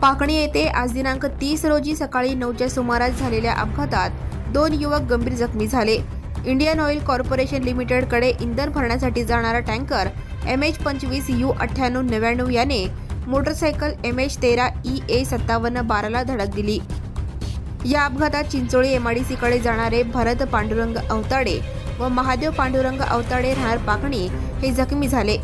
पाकणी येथे आज दिनांक तीस रोजी सकाळी नऊच्या सुमारास झालेल्या अपघातात दोन युवक गंभीर जखमी झाले. इंडियन ऑइल कॉर्पोरेशन लिमिटेडकडे इंधन भरण्यासाठी जाणारा टँकर एम एच पंचवीस यू अठ्ठ्याण्णव नव्याण्णव याने मोटरसायकल एम एच तेरा ई ए सत्तावन्न बाराला धडक दिली. या अपघातात चिंचोळी एमआडीसीकडे जाणारे भरत पांडुरंग अवताडे व महादेव पांडुरंग अवताडे राहणार पाकणी हे जखमी झाले.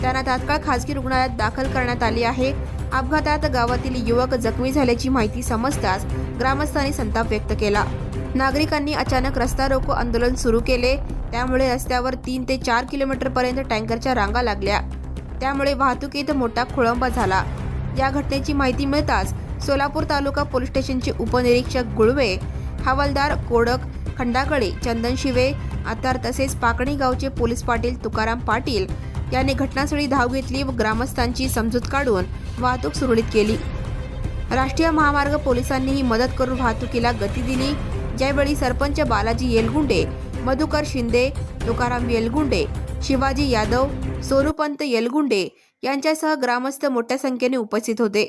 त्यांना तात्काळ खासगी रुग्णालयात दाखल करण्यात आले आहे. अपघातात गावातील युवक जखमी झाल्याची माहिती समजताच ग्रामस्थांनी संताप व्यक्त केला. नागरिकांनी अचानक रस्ता रोको आंदोलन सुरू केले. त्यामुळे रस्त्यावर तीन ते चार किलोमीटर पर्यंत टँकरच्या रांगा लागल्या. त्यामुळे वाहतुकीत मोठा खोळंबा झाला. या घटनेची माहिती मिळताच सोलापूर तालुका पोलीस स्टेशनचे उपनिरीक्षक गुळवे हवालदार कोडक खंडाकडे चंदन शिवे आतार तसेच पाकणी गावचे पोलीस पाटील तुकाराम पाटील यांनी घटनास्थळी धाव घेतली व ग्रामस्थांची समजूत काढून वाहतूक सुरळीत केली. राष्ट्रीय महामार्ग पोलिसांनीही मदत करून वाहतुकीला गती दिली. ज्यावेळी सरपंच बालाजी येलगुंडे मधुकर शिंदे तुकाराम येलगुंडे शिवाजी यादव सोनूपंत येलगुंडे यांच्यासह ग्रामस्थ मोठ्या संख्येने उपस्थित होते.